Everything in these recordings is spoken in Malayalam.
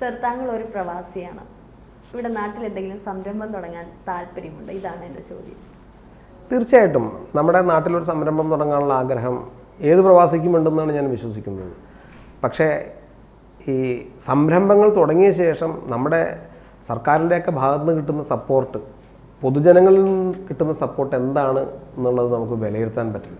സർ താങ്കൾ ഒരു പ്രവാസിയാണ്. ഇവിടെ നാട്ടിൽ എന്തെങ്കിലും സംരംഭം തുടങ്ങാൻ താല്പര്യമുണ്ട്? ഇതാണ് എന്റെ ചോദ്യം. തീർച്ചയായിട്ടും. നമ്മുടെ നാട്ടിലൊരു സംരംഭം തുടങ്ങാനുള്ള ആഗ്രഹം ഏത് പ്രവാസിക്കും ഉണ്ടെന്നാണ് ഞാൻ വിശ്വസിക്കുന്നത്. പക്ഷേ ഈ സംരംഭങ്ങൾ തുടങ്ങിയ ശേഷം നമ്മുടെ സർക്കാരിന്റെയൊക്കെ ഭാഗത്ത് നിന്ന് കിട്ടുന്ന സപ്പോർട്ട് പൊതുജനങ്ങളിൽ നിന്ന് കിട്ടുന്ന സപ്പോർട്ട് എന്താണ് എന്നുള്ളത് നമുക്ക് വിലയിരുത്താൻ പറ്റില്ല.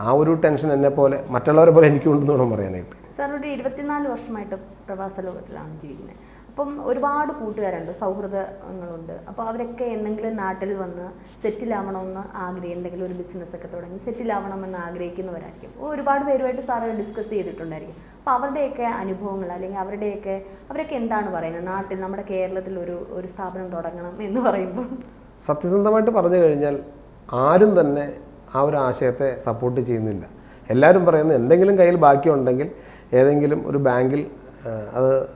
ആ ഒരു ടെൻഷൻ എന്നെ പോലെ മറ്റുള്ളവരെ പോലെ എനിക്കുണ്ടെന്ന് വേണം പറയാനായിട്ട്. സാർ ഒരു ഇരുപത്തിനാല് വർഷമായിട്ട് പ്രവാസ ലോകത്തിലാണ് ജീവിക്കുന്നത്. അപ്പം ഒരുപാട് കൂട്ടുകാരുണ്ട് സൗഹൃദങ്ങളുണ്ട്. അപ്പോൾ അവരൊക്കെ എന്തെങ്കിലും നാട്ടിൽ വന്ന് സെറ്റിൽ ആവണമെന്ന് ആഗ്രഹം എന്തെങ്കിലും ഒരു ബിസിനസ്സൊക്കെ തുടങ്ങി സെറ്റിൽ ആവണമെന്ന് ആഗ്രഹിക്കുന്നവരായിരിക്കും ഒരുപാട് പേരുമായിട്ട് സാറ് ഡിസ്കസ് ചെയ്തിട്ടുണ്ടായിരിക്കും. അപ്പോൾ അവരുടെയൊക്കെ അനുഭവങ്ങൾ അല്ലെങ്കിൽ അവരുടെയൊക്കെ അവരൊക്കെ എന്താണ് പറയുന്നത്? നാട്ടിൽ നമ്മുടെ കേരളത്തിൽ ഒരു ഒരു സ്ഥാപനം തുടങ്ങണം എന്ന് പറയുമ്പോൾ. സത്യസന്ധമായിട്ട് പറഞ്ഞു കഴിഞ്ഞാൽ ആരും തന്നെ ആ ഒരു ആശയത്തെ സപ്പോർട്ട് ചെയ്യുന്നില്ല. എല്ലാവരും പറയുന്നത് എന്തെങ്കിലും കയ്യിൽ ബാക്കിയുണ്ടെങ്കിൽ ഏതെങ്കിലും ഒരു ബാങ്കിൽ അത്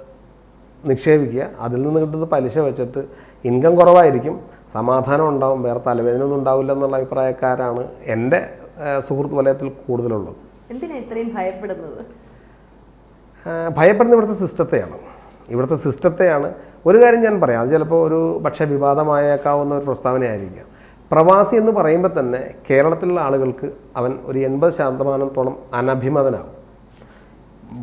നിക്ഷേപിക്കുക അതിൽ നിന്ന് കിട്ടുന്ന പലിശ വെച്ചിട്ട് ഇൻകം കുറവായിരിക്കും സമാധാനം ഉണ്ടാവും വേറെ തലവേദന ഒന്നും ഉണ്ടാവില്ല എന്നുള്ള അഭിപ്രായക്കാരാണ് എന്റെ സുഹൃത്ത് വലയത്തിൽ കൂടുതലുള്ളത്. ഭയപ്പെടുന്നത്? ഭയപ്പെടുന്ന ഇവിടുത്തെ സിസ്റ്റത്തെയാണ്. ഇവിടുത്തെ സിസ്റ്റത്തെയാണ്. ഒരു കാര്യം ഞാൻ പറയാം അത് ചിലപ്പോൾ ഒരു പക്ഷേ വിവാദമായേക്കാവുന്ന ഒരു പ്രസ്താവനയായിരിക്കാം. പ്രവാസി എന്ന് പറയുമ്പോൾ തന്നെ കേരളത്തിലുള്ള ആളുകൾക്ക് അവൻ ഒരു എൺപത് ശതമാനത്തോളം അനഭിമതനാകും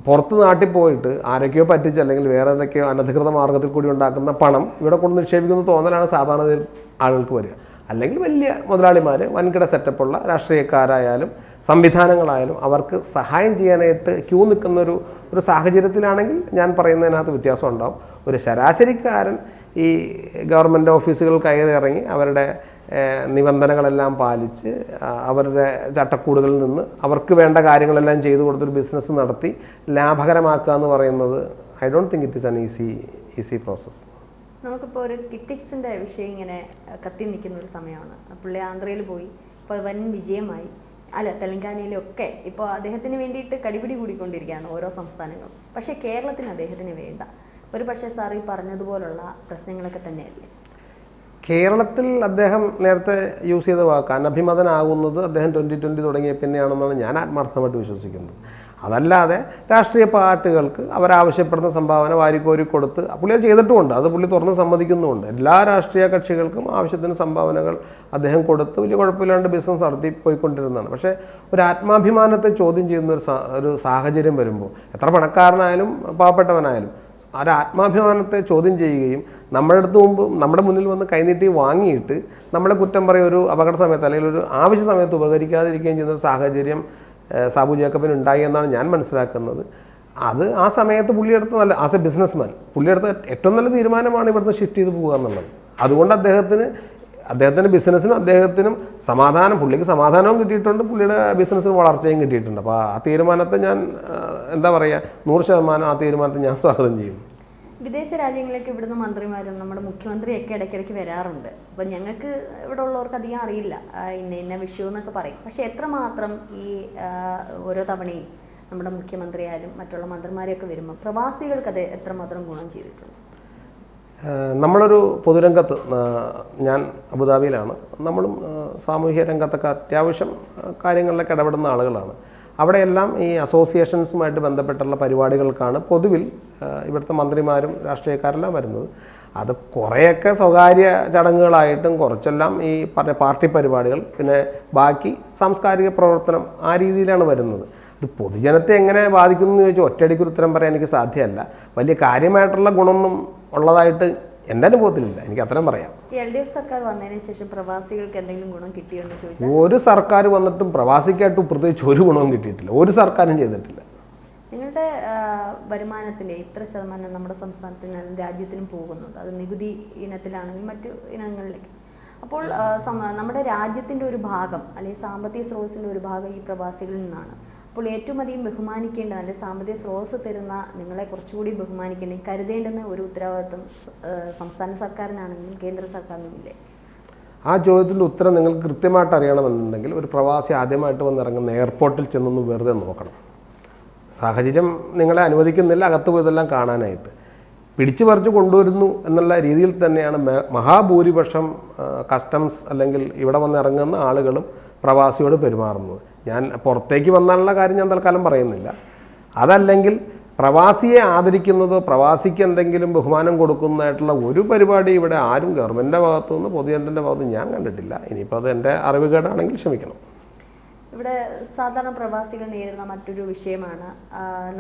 പുറത്ത് നാട്ടിൽ പോയിട്ട് ആരൊക്കെയോ പറ്റിച്ച് അല്ലെങ്കിൽ വേറെ എന്തൊക്കെയോ അനധികൃത മാർഗത്തിൽ കൂടി ഉണ്ടാക്കുന്ന പണം ഇവിടെ കൊണ്ട് നിക്ഷേപിക്കുന്ന തോന്നലാണ് സാധാരണ ആളുകൾക്ക് വരിക. അല്ലെങ്കിൽ വലിയ മുതലാളിമാർ വൻകിട സെറ്റപ്പുള്ള രാഷ്ട്രീയക്കാരായാലും സംവിധാനങ്ങളായാലും അവർക്ക് സഹായം ചെയ്യാനായിട്ട് ക്യൂ നിൽക്കുന്ന ഒരു ഒരു സാഹചര്യത്തിലാണെങ്കിൽ ഞാൻ പറയുന്നതിനകത്ത് വ്യത്യാസം ഉണ്ടാവും. ഒരു ശരാശരിക്കാരൻ ഈ ഗവൺമെന്റ് ഓഫീസുകൾ കയറി ഇറങ്ങി അവരുടെ നിബന്ധനകളെല്ലാം പാലിച്ച് അവരുടെ ചട്ടക്കൂടുകളിൽ നിന്ന് അവർക്ക് വേണ്ട കാര്യങ്ങളെല്ലാം ചെയ്തു കൊടുത്തൊരു ബിസിനസ് നടത്തി ലാഭകരമാക്കുക എന്ന് പറയുന്നത് I don't think it is an easy easy process നമുക്കിപ്പോൾ ഒരു കിറ്റിക്സിന്റെ വിഷയം ഇങ്ങനെ കത്തി നിൽക്കുന്ന ഒരു സമയമാണ്. പുള്ളി ആന്ധ്രയിൽ പോയി. ഇപ്പോൾ വൻ വിജയമായി. അല്ല തെലങ്കാനയിലൊക്കെ ഇപ്പോൾ അദ്ദേഹത്തിന് വേണ്ടിയിട്ട് കടിപിടി കൂടിക്കൊണ്ടിരിക്കുകയാണ് ഓരോ സംസ്ഥാനങ്ങളും. പക്ഷേ കേരളത്തിന് അദ്ദേഹത്തിന് വേണ്ട. ഒരു പക്ഷേ സാർ ഈ പറഞ്ഞതുപോലുള്ള പ്രശ്നങ്ങളൊക്കെ തന്നെയല്ലേ? കേരളത്തിൽ അദ്ദേഹം നേരത്തെ യൂസ് ചെയ്ത വാക്ക് അനഭിമതനാകുന്നത് അദ്ദേഹം ട്വന്റി ട്വന്റി തുടങ്ങിയ പിന്നെയാണെന്നാണ് ഞാൻ ആത്മാർത്ഥമായിട്ട് വിശ്വസിക്കുന്നത്. അതല്ലാതെ രാഷ്ട്രീയ പാർട്ടികൾക്ക് അവരാവശ്യപ്പെടുന്ന സംഭാവന വാരിക്കോരി കൊടുത്ത് പുള്ളി അത് ചെയ്തിട്ടുമുണ്ട്. അത് പുള്ളി തുറന്ന് സമ്മതിക്കുന്നുമുണ്ട്. എല്ലാ രാഷ്ട്രീയ കക്ഷികൾക്കും ആവശ്യത്തിന് സംഭാവനകൾ അദ്ദേഹം കൊടുത്ത് വലിയ കുഴപ്പമില്ലാണ്ട് ബിസിനസ് നടത്തി പോയിക്കൊണ്ടിരുന്നതാണ്. പക്ഷേ ഒരു ആത്മാഭിമാനത്തെ ചോദ്യം ചെയ്യുന്ന ഒരു ഒരു സാഹചര്യം വരുമ്പോൾ എത്ര പണക്കാരനായാലും പാവപ്പെട്ടവനായാലും ഒരു ആത്മാഭിമാനത്തെ ചോദ്യം ചെയ്യുകയും നമ്മുടെ അടുത്ത് മുമ്പ് നമ്മുടെ മുന്നിൽ വന്ന് കൈനീട്ടി വാങ്ങിയിട്ട് നമ്മുടെ കുറ്റം പറയും ഒരു അപകട സമയത്ത് അല്ലെങ്കിൽ ഒരു ആവശ്യ സമയത്ത് ഉപകരിക്കാതിരിക്കുകയും ചെയ്യുന്ന സാഹചര്യം സാബു ജേക്കബിന് ഉണ്ടായി എന്നാണ് ഞാൻ മനസ്സിലാക്കുന്നത്. അത് ആ സമയത്ത് പുള്ളിയെടുത്ത് നല്ല ആസ് എ ബിസിനസ്മാൻ പുള്ളിയെടുത്ത ഏറ്റവും നല്ല തീരുമാനമാണ് ഇവിടുന്ന് ഷിഫ്റ്റ് ചെയ്ത് പോകുക എന്നുള്ളത്. അതുകൊണ്ട് അദ്ദേഹത്തിന് അദ്ദേഹത്തിന്റെ ബിസിനസ്സിനും അദ്ദേഹത്തിനും സമാധാനം പുള്ളിക്ക് സമാധാനവും കിട്ടിയിട്ടുണ്ട് പുള്ളിയുടെ ബിസിനസ്സിന് വളർച്ചയും കിട്ടിയിട്ടുണ്ട്. അപ്പോൾ ആ തീരുമാനത്തെ ഞാൻ എന്താ പറയുക നൂറ് ശതമാനം ആ തീരുമാനത്തെ ഞാൻ സ്വാഗതം ചെയ്യും വിദേശ രാജ്യങ്ങളിലേക്ക് ഇവിടുന്ന് മന്ത്രിമാരും നമ്മുടെ മുഖ്യമന്ത്രിയൊക്കെ ഇടയ്ക്കിടയ്ക്ക് വരാറുണ്ട്. അപ്പം ഞങ്ങൾക്ക് ഇവിടെ ഉള്ളവർക്ക് അധികം അറിയില്ല. ഇന്ന ഇന്ന വിഷയം എന്നൊക്കെ പറയും. പക്ഷെ എത്രമാത്രം ഈ ഓരോ തവണയും നമ്മുടെ മുഖ്യമന്ത്രിയായാലും മറ്റുള്ള മന്ത്രിമാരെയൊക്കെ വരുമ്പോൾ പ്രവാസികൾക്ക് അത് എത്രമാത്രം ഗുണം ചെയ്തിട്ടുണ്ട്? നമ്മളൊരു പൊതുരംഗത്ത് ഞാൻ അബുദാബിയിലാണ്. നമ്മളും സാമൂഹ്യ രംഗത്തൊക്കെ അത്യാവശ്യം കാര്യങ്ങളിലൊക്കെ ഇടപെടുന്ന ആളുകളാണ്. അവിടെയെല്ലാം ഈ അസോസിയേഷൻസുമായിട്ട് ബന്ധപ്പെട്ടുള്ള പരിപാടികൾക്കാണ് പൊതുവിൽ ഇവിടുത്തെ മന്ത്രിമാരും രാഷ്ട്രീയക്കാരെല്ലാം വരുന്നത്. അത് കുറേയൊക്കെ സ്വകാര്യ ചടങ്ങുകളായിട്ടും കുറച്ചെല്ലാം ഈ പറഞ്ഞ പാർട്ടി പരിപാടികൾ പിന്നെ ബാക്കി സാംസ്കാരിക പ്രവർത്തനം ആ രീതിയിലാണ് വരുന്നത്. ഇത് പൊതുജനത്തെ എങ്ങനെ ബാധിക്കുന്നു എന്ന് ചോദിച്ചാൽ ഒറ്റയടിക്കൊരു ഉത്തരം പറയാൻ എനിക്ക് സാധ്യമല്ല. വലിയ കാര്യമായിട്ടുള്ള ഗുണമൊന്നും ഉള്ളതായിട്ട് എന്റെ അനുഭവത്തിലില്ല. എനിക്ക് അത്രയും പറയാം. ഈ എൽ ഡി എഫ് സർക്കാർ വന്നതിന് ശേഷം പ്രവാസികൾക്ക് എന്തെങ്കിലും ഗുണം കിട്ടിയോ എന്ന് ചോദിച്ചാൽ? ഒരു സർക്കാർ വന്നിട്ടും പ്രവാസിക്കായിട്ട് പ്രത്യേകിച്ച് ഒരു ഗുണവും കിട്ടിയിട്ടില്ല. ഒരു സർക്കാരും ചെയ്തിട്ടില്ല. നിങ്ങളുടെ വരുമാനത്തിന്റെ ഇത്ര ശതമാനം നമ്മുടെ സംസ്ഥാനത്തിനും രാജ്യത്തിനും പോകുന്നുണ്ട്. അത് നികുതി ഇനത്തിലാണെങ്കിൽ മറ്റു ഇനങ്ങളിലേക്ക്. അപ്പോൾ നമ്മുടെ രാജ്യത്തിന്റെ ഒരു ഭാഗം അല്ലെങ്കിൽ സാമ്പത്തിക സ്രോതസ്സിന്റെ ഒരു ഭാഗം ഈ പ്രവാസികളിൽ നിന്നാണ്. അപ്പോൾ ഏറ്റവും അധികം ബഹുമാനിക്കേണ്ട അല്ലെങ്കിൽ സാമ്പത്തിക സ്രോതസ് തരുന്ന നിങ്ങളെ കുറച്ചുകൂടി ബഹുമാനിക്കേണ്ട കരുതേണ്ടുന്ന ഒരു ഉത്തരവാദിത്വം സംസ്ഥാന സർക്കാരിനാണെങ്കിലും കേന്ദ്ര സർക്കാരിനും ഇല്ലേ? ആ ചോദ്യത്തിന്റെ ഉത്തരം നിങ്ങൾക്ക് കൃത്യമായിട്ട് അറിയണമെന്നുണ്ടെങ്കിൽ ഒരു പ്രവാസി ആദ്യമായിട്ട് വന്നിറങ്ങുന്ന എയർപോർട്ടിൽ ചെന്നൊന്ന് വെറുതെ നോക്കണം. സാഹചര്യം നിങ്ങളെ അനുവദിക്കുന്നില്ല അകത്ത് പോയതെല്ലാം കാണാനായിട്ട്. പിടിച്ചു പറിച്ചു കൊണ്ടുവരുന്നു എന്നുള്ള രീതിയിൽ തന്നെയാണ് മഹാഭൂരിപക്ഷം കസ്റ്റംസ് അല്ലെങ്കിൽ ഇവിടെ വന്ന് ഇറങ്ങുന്ന ആളുകളും പ്രവാസിയോട് പെരുമാറുന്നത്. ഞാൻ പുറത്തേക്ക് വന്നാലുള്ള കാര്യം ഞാൻ തൽക്കാലം പറയുന്നില്ല. അതല്ലെങ്കിൽ പ്രവാസിയെ ആദരിക്കുന്നത് പ്രവാസിക്ക് എന്തെങ്കിലും ബഹുമാനം കൊടുക്കുന്നതായിട്ടുള്ള ഒരു പരിപാടി ഇവിടെ ആരും ഗവൺമെന്റിന്റെ ഭാഗത്തു നിന്ന് പൊതുജനത്തിന്റെ ഭാഗത്ത് നിന്ന് ഞാൻ കണ്ടിട്ടില്ല. ഇനിയിപ്പോൾ അത് എന്റെ അറിവുകേടാണെങ്കിൽ ക്ഷമിക്കണം. ഇവിടെ സാധാരണ പ്രവാസികൾ നേരിടുന്ന മറ്റൊരു വിഷയമാണ്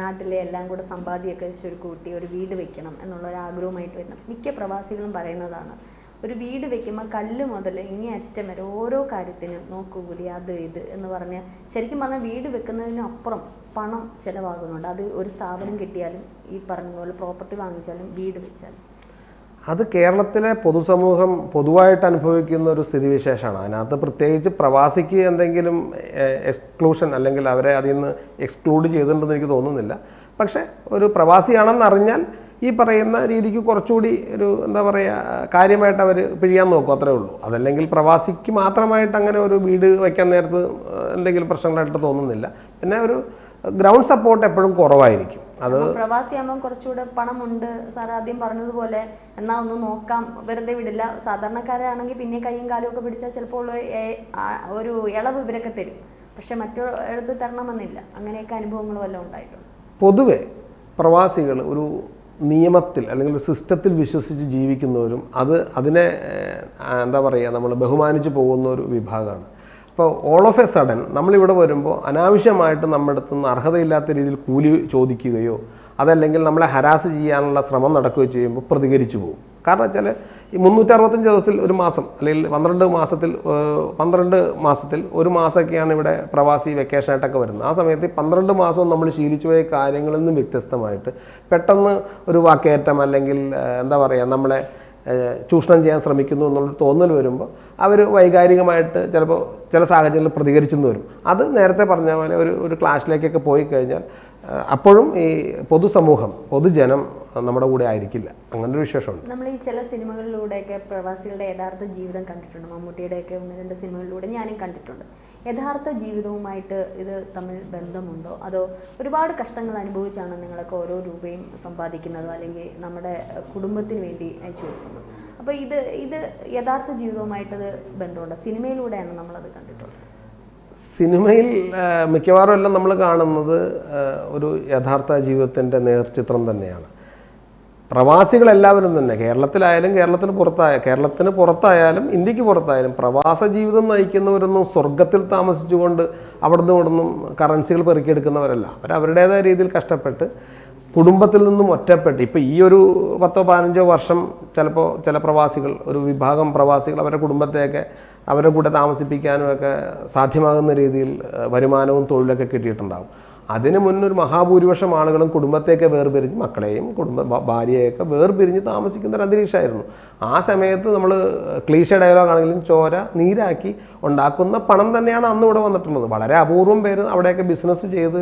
നാട്ടിലെ എല്ലാം കൂടെ സമ്പാദ്യമൊക്കെ ചുരുക്കൂട്ടി ഒരു വീട് വെക്കണം എന്നുള്ള ഒരു ആഗ്രഹമായിട്ട് വരുന്നത്. മിക്ക പ്രവാസികളും പറയുന്നതാണ് ഒരു വീട് വെക്കുമ്പോൾ കല്ല് മുതൽ ഇങ്ങേ അറ്റം വരെ ഓരോ കാര്യത്തിനും നോക്കുകൂലി അത് ഇത് എന്ന് പറഞ്ഞ് ശരിക്കും പറഞ്ഞാൽ വീട് വെക്കുന്നതിനപ്പുറം പണം ചിലവാകുന്നുണ്ട്. അത് ഒരു സ്ഥാപനം കിട്ടിയാലും ഈ പറഞ്ഞ പോലെ പ്രോപ്പർട്ടി വാങ്ങിച്ചാലും വീട് വെച്ചാലും. അത് കേരളത്തിലെ പൊതുസമൂഹം പൊതുവായിട്ട് അനുഭവിക്കുന്ന ഒരു സ്ഥിതിവിശേഷമാണ്. അതിനകത്ത് പ്രത്യേകിച്ച് പ്രവാസിക്ക് എന്തെങ്കിലും എക്സ്ക്ലൂഷൻ അല്ലെങ്കിൽ അവരെ അതിൽ നിന്ന് എക്സ്ക്ലൂഡ് ചെയ്തിട്ടുണ്ടെന്ന് എനിക്ക് തോന്നുന്നില്ല. പക്ഷേ ഒരു പ്രവാസിയാണെന്ന് അറിഞ്ഞാൽ ഈ പറയുന്ന രീതിക്ക് കുറച്ചുകൂടി ഒരു എന്താ പറയുക കാര്യമായിട്ട് അവർ പിഴിയാൻ നോക്കും അത്രേ ഉള്ളൂ. അതല്ലെങ്കിൽ പ്രവാസിക്ക് മാത്രമായിട്ട് അങ്ങനെ ഒരു വീട് വയ്ക്കാൻ നേരത്ത് എന്തെങ്കിലും പ്രശ്നങ്ങളായിട്ട് തോന്നുന്നില്ല. പിന്നെ ഒരു ഗ്രൗണ്ട് സപ്പോർട്ട് എപ്പോഴും കുറവായിരിക്കും. അത് പ്രവാസിയാകുമ്പോൾ കുറച്ചുകൂടെ പണമുണ്ട്. സാർ ആദ്യം പറഞ്ഞതുപോലെ എന്നാ ഒന്ന് നോക്കാം. വെറുതെ വിടില്ല. സാധാരണക്കാരാണെങ്കിൽ പിന്നെ കൈയും കാലും ഒക്കെ പിടിച്ചാൽ ചിലപ്പോൾ ഒരു ഇളവ് ഇവരൊക്കെ തരും. പക്ഷെ മറ്റൊരിടത്ത് തരണമെന്നില്ല. അങ്ങനെയൊക്കെ അനുഭവങ്ങൾ വല്ലതും ഉണ്ടായിട്ടുണ്ട്? പൊതുവെ പ്രവാസികൾ ഒരു നിയമത്തിൽ അല്ലെങ്കിൽ സിസ്റ്റത്തിൽ വിശ്വസിച്ച് ജീവിക്കുന്നവരും അത് അതിനെ എന്താ പറയുക നമ്മൾ ബഹുമാനിച്ച് പോകുന്ന ഒരു വിഭാഗമാണ്. അപ്പോൾ ഓൾ ഓഫ് എ സഡൻ നമ്മളിവിടെ വരുമ്പോൾ അനാവശ്യമായിട്ട് നമ്മുടെ അടുത്ത് നിന്ന് അർഹതയില്ലാത്ത രീതിയിൽ കൂലി ചോദിക്കുകയോ അതല്ലെങ്കിൽ നമ്മളെ ഹരാസ് ചെയ്യാനുള്ള ശ്രമം നടക്കുകയോ ചെയ്യുമ്പോൾ പ്രതികരിച്ചു പോകും. കാരണം വെച്ചാൽ ഈ മുന്നൂറ്റി അറുപത്തഞ്ച് ദിവസത്തിൽ ഒരു മാസം അല്ലെങ്കിൽ പന്ത്രണ്ട് മാസത്തിൽ പന്ത്രണ്ട് മാസത്തിൽ ഒരു മാസമൊക്കെയാണ് ഇവിടെ പ്രവാസി വെക്കേഷനായിട്ടൊക്കെ വരുന്നത്. ആ സമയത്ത് പന്ത്രണ്ട് മാസവും നമ്മൾ ശീലിച്ചു പോയ കാര്യങ്ങളിൽ നിന്നും വ്യത്യസ്തമായിട്ട് പെട്ടെന്ന് ഒരു വാക്കേറ്റം അല്ലെങ്കിൽ എന്താ പറയുക നമ്മളെ ചൂഷണം ചെയ്യാൻ ശ്രമിക്കുന്നു എന്നുള്ളൊരു തോന്നൽ വരുമ്പോൾ അവർ വൈകാരികമായിട്ട് ചിലപ്പോൾ ചില സാഹചര്യങ്ങളിൽ പ്രതികരിച്ചെന്ന് വരും. അത് നേരത്തെ പറഞ്ഞ പോലെ ഒരു ഒരു ക്ലാസ്സിലേക്കൊക്കെ പോയി കഴിഞ്ഞാൽ അപ്പോഴും ഈ പൊതുസമൂഹം പൊതുജനം നമ്മുടെ കൂടെ ആയിരിക്കില്ല. അങ്ങനെ ഒരു വിശേഷമുണ്ട്. നമ്മൾ ഈ ചില സിനിമകളിലൂടെയൊക്കെ പ്രവാസികളുടെ യഥാർത്ഥ ജീവിതം കണ്ടിട്ടുണ്ട്. മമ്മൂട്ടിയുടെയൊക്കെ ഒന്ന് രണ്ട് സിനിമകളിലൂടെ ഞാനും കണ്ടിട്ടുണ്ട്. യഥാർത്ഥ ജീവിതവുമായിട്ട് ഇത് തമ്മിൽ ബന്ധമുണ്ടോ? അതോ ഒരുപാട് കഷ്ടങ്ങൾ അനുഭവിച്ചാണ് നിങ്ങളൊക്കെ ഓരോ രൂപയും സമ്പാദിക്കുന്നത് അല്ലെങ്കിൽ നമ്മുടെ കുടുംബത്തിന് വേണ്ടി അയച്ചു കൊടുക്കുന്നത്? അപ്പോൾ ഇത് ഇത് യഥാർത്ഥ ജീവിതവുമായിട്ടത് ബന്ധമുണ്ടോ? സിനിമയിലൂടെയാണ് നമ്മളത് കണ്ടിട്ടുള്ളത്. സിനിമയിൽ മിക്കവാറും എല്ലാം നമ്മൾ കാണുന്നത് ഒരു യഥാർത്ഥ ജീവിതത്തിന്റെ നേർചിത്രം തന്നെയാണ്. പ്രവാസികളെല്ലാവരും തന്നെ കേരളത്തിലായാലും കേരളത്തിന് പുറത്തായ കേരളത്തിന് പുറത്തായാലും ഇന്ത്യയ്ക്ക് പുറത്തായാലും പ്രവാസ ജീവിതം നയിക്കുന്നവരൊന്നും സ്വർഗത്തിൽ താമസിച്ചുകൊണ്ട് അവിടുന്ന് ഇവിടുന്നും കറൻസികൾ പെറുക്കിയെടുക്കുന്നവരല്ല. അവർ അവരുടേതായ രീതിയിൽ കഷ്ടപ്പെട്ട് കുടുംബത്തിൽ നിന്നും ഒറ്റപ്പെട്ട് ഇപ്പോൾ ഈ ഒരു പത്തോ പതിനഞ്ചോ വർഷം ചിലപ്പോൾ ചില പ്രവാസികൾ ഒരു വിഭാഗം പ്രവാസികൾ അവരുടെ കുടുംബത്തെയൊക്കെ അവരുടെ കൂടെ താമസിപ്പിക്കാനും ഒക്കെ സാധ്യമാകുന്ന രീതിയിൽ വരുമാനവും തൊഴിലൊക്കെ കിട്ടിയിട്ടുണ്ടാകും അതിനു മുന്നൊരു മഹാഭൂരിപക്ഷം ആളുകളും കുടുംബത്തെയൊക്കെ വേർപിരിഞ്ഞ് മക്കളെയും കുടുംബ ഭാര്യയൊക്കെ വേർപിരിഞ്ഞ് താമസിക്കുന്ന ഒരു അന്തരീക്ഷമായിരുന്നു. ആ സമയത്ത് നമ്മൾ ക്ലീശ ഡയലോഗ് ആണെങ്കിലും ചോര നീരാക്കി ഉണ്ടാക്കുന്ന പണം തന്നെയാണ് അന്ന് ഇവിടെ വന്നിട്ടുള്ളത്. വളരെ അപൂർവം പേര് അവിടെയൊക്കെ ബിസിനസ് ചെയ്ത്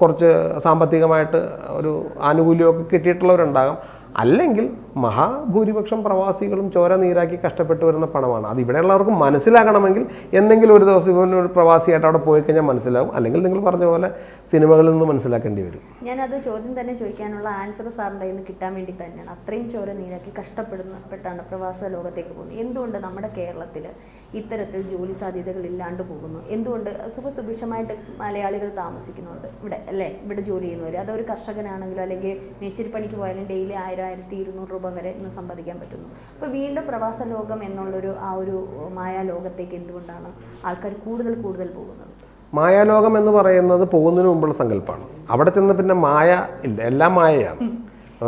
കുറച്ച് സാമ്പത്തികമായിട്ട് ഒരു ആനുകൂല്യമൊക്കെ കിട്ടിയിട്ടുള്ളവരുണ്ടാകാം. അല്ലെങ്കിൽ മഹാഭൂരിപക്ഷം പ്രവാസികളും ചോര നീരാക്കി കഷ്ടപ്പെട്ട് വരുന്ന പണമാണ്. അത് ഇവിടെയുള്ളവർക്ക് മനസ്സിലാകണമെങ്കിൽ എന്തെങ്കിലും ഒരു ദിവസം ഒരു പ്രവാസിയായിട്ട് അവിടെ പോയി കഴിഞ്ഞാൽ മനസ്സിലാവും. അല്ലെങ്കിൽ നിങ്ങൾ പറഞ്ഞ പോലെ സിനിമകളിൽ നിന്ന് മനസ്സിലാക്കേണ്ടി വരും. ഞാനത് ചോദ്യം തന്നെ ചോദിക്കാനുള്ള ആൻസർ സാറിന്റെ നിന്ന് കിട്ടാൻ വേണ്ടി തന്നെയാണ്. അത്രയും ചോര നീരാക്കി കഷ്ടപ്പെടുന്ന പെട്ടാണ് പ്രവാസ ലോകത്തേക്ക് പോകുന്നത്. എന്തുകൊണ്ട് നമ്മുടെ കേരളത്തിൽ ഇത്തരത്തിൽ ജോലി സാധ്യതകൾ ഇല്ലാണ്ട് പോകുന്നു? എന്തുകൊണ്ട് സുഖസുഭിക്ഷമായിട്ട് മലയാളികൾ താമസിക്കുന്നുണ്ട് ഇവിടെ അല്ലേ? ഇവിടെ ജോലി ചെയ്യുന്നവർ അതൊരു കർഷകനാണെങ്കിലും അല്ലെങ്കിൽ മേശരിപ്പണിക്ക് പോയാലും ഡെയിലി ആയിരം ആയിരത്തി ഇരുന്നൂറ് രൂപ വരെ ഇന്ന് സമ്പാദിക്കാൻ പറ്റുന്നു. അപ്പോൾ വീണ്ടും പ്രവാസ ലോകം എന്നുള്ളൊരു ആ ഒരു മായാലോകത്തേക്ക് എന്തുകൊണ്ടാണ് ആൾക്കാർ കൂടുതൽ കൂടുതൽ പോകുന്നത്? മായാലോകം എന്ന് പറയുന്നത് പോകുന്നതിന് മുമ്പുള്ള സങ്കല്പമാണ് അവിടെ ചെന്ന് പിന്നെ മായ ഇല്ല എല്ലാം മായയാണ്.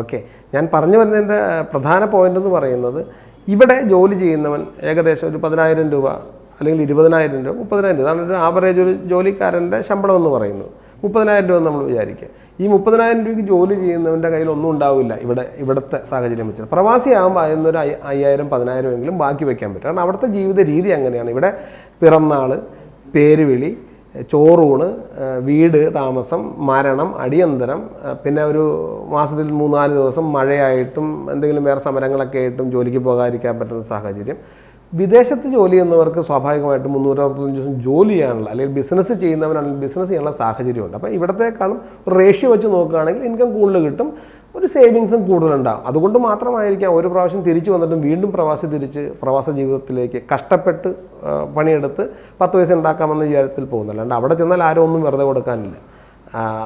ഓക്കെ. ഞാൻ പറഞ്ഞു വരുന്നതിന്റെ പ്രധാന പോയിന്റ് എന്ന് പറയുന്നത് ഇവിടെ ജോലി ചെയ്യുന്നവൻ ഏകദേശം ഒരു പതിനായിരം രൂപ അല്ലെങ്കിൽ ഇരുപതിനായിരം രൂപ മുപ്പതിനായിരം രൂപ. അതാണ് ഒരു ആവറേജ് ഒരു ജോലിക്കാരന്റെ ശമ്പളം എന്ന് പറയുന്നത്. മുപ്പതിനായിരം രൂപ നമ്മൾ വിചാരിക്കുക. ഈ മുപ്പതിനായിരം രൂപയ്ക്ക് ജോലി ചെയ്യുന്നവന്റെ കയ്യിൽ ഒന്നും ഉണ്ടാവില്ല ഇവിടെ ഇവിടുത്തെ സാഹചര്യം വെച്ച്. പ്രവാസിയാകുമ്പോൾ അതിനൊരു അയ്യ- അയ്യായിരം പതിനായിരം എങ്കിലും ബാക്കി വെക്കാൻ പറ്റും. കാരണം അവിടുത്തെ ജീവിത രീതി അങ്ങനെയാണ്. ഇവിടെ പിറന്നാൾ പേരുവിളി ചോറൂണ് വീട് താമസം മരണം അടിയന്തരം പിന്നെ ഒരു മാസത്തിൽ മൂന്നാൽ ദിവസം മഴയായിട്ടും എന്തെങ്കിലും വേറെ സമരങ്ങളൊക്കെ ആയിട്ടും ജോലിക്ക് പോകാതിരിക്കാൻ പറ്റുന്ന സാഹചര്യം. വിദേശത്ത് ജോലി ചെയ്യുന്നവർക്ക് സ്വാഭാവികമായിട്ടും മുന്നൂറ്ററുപത്തഞ്ച് ദിവസം ജോലി ചെയ്യാനുള്ള അല്ലെങ്കിൽ ബിസിനസ് ചെയ്യുന്നവനാണെങ്കിൽ ബിസിനസ് ചെയ്യാനുള്ള സാഹചര്യമുണ്ട്. അപ്പോൾ ഇവിടത്തേക്കാളും റേഷ്യോ വെച്ച് നോക്കുകയാണെങ്കിൽ ഇൻകം കൂടുതൽ കിട്ടും ഒരു സേവിങ്സും കൂടുതലുണ്ടാകും അതുകൊണ്ട് മാത്രമായിരിക്കാം ഒരു പ്രാവശ്യം തിരിച്ചു വന്നിട്ടും വീണ്ടും പ്രവാസി തിരിച്ച് പ്രവാസ ജീവിതത്തിലേക്ക് കഷ്ടപ്പെട്ട് പണിയെടുത്ത് പത്ത് പൈസ ഉണ്ടാക്കാമെന്ന വിചാരത്തിൽ പോകുന്നില്ല. അല്ലാണ്ട് അവിടെ ചെന്നാൽ ആരും ഒന്നും വെറുതെ കൊടുക്കാനില്ല.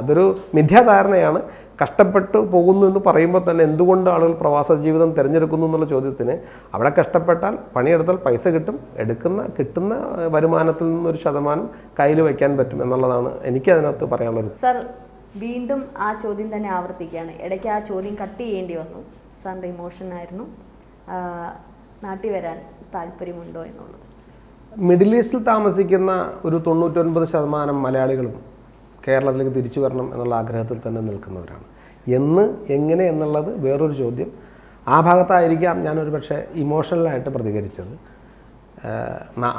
അതൊരു മിഥ്യാധാരണയാണ്. കഷ്ടപ്പെട്ട് പോകുന്നു എന്ന് പറയുമ്പോൾ തന്നെ എന്തുകൊണ്ട് ആളുകൾ പ്രവാസ ജീവിതം തിരഞ്ഞെടുക്കുന്നു എന്നുള്ള ചോദ്യത്തിന് അവിടെ കഷ്ടപ്പെട്ടാൽ പണിയെടുത്താൽ പൈസ കിട്ടും എടുക്കുന്ന കിട്ടുന്ന വരുമാനത്തിൽ നിന്നൊരു ശതമാനം കയ്യിൽ വയ്ക്കാൻ പറ്റും എന്നുള്ളതാണ് എനിക്ക് അതിനകത്ത് പറയാനുള്ളത്. സർ വീണ്ടും ആ ചോദ്യം തന്നെ ആവർത്തിക്കുകയാണ്. ഇടയ്ക്ക് ആ ചോദ്യം കട്ട് ചെയ്യേണ്ടി വന്നു. സാറിന്റെ ഇമോഷൻ ആയിരുന്നു. നാട്ടിൽ വരാൻ താല്പര്യമുണ്ടോ എന്നുള്ളത്? മിഡിൽ ഈസ്റ്റിൽ താമസിക്കുന്ന ഒരു തൊണ്ണൂറ്റൊൻപത് ശതമാനം മലയാളികളും കേരളത്തിലേക്ക് തിരിച്ചു വരണം എന്നുള്ള ആഗ്രഹത്തിൽ തന്നെ നിൽക്കുന്നവരാണ്. എന്ന് എങ്ങനെ എന്നുള്ളത് വേറൊരു ചോദ്യം. ആ ഭാഗത്തായിരിക്കാം ഞാനൊരു പക്ഷേ ഇമോഷണലായിട്ട് പ്രതികരിച്ചത്.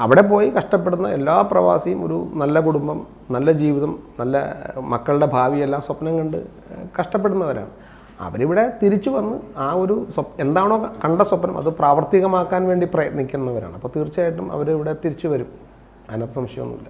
അവിടെ പോയി കഷ്ടപ്പെടുന്ന എല്ലാ പ്രവാസിയും ഒരു നല്ല കുടുംബം നല്ല ജീവിതം നല്ല മക്കളുടെ ഭാവിയെല്ലാം സ്വപ്നം കണ്ട് കഷ്ടപ്പെടുന്നവരാണ്. അവരിവിടെ തിരിച്ചു വന്ന് ആ ഒരു സ്വപ് എന്താണോ കണ്ട സ്വപ്നം അത് പ്രാവർത്തികമാക്കാൻ വേണ്ടി പ്രയത്നിക്കുന്നവരാണ്. അപ്പോൾ തീർച്ചയായിട്ടും അവരിവിടെ തിരിച്ചു വരും. അതിനകത്ത് സംശയമൊന്നുമില്ല.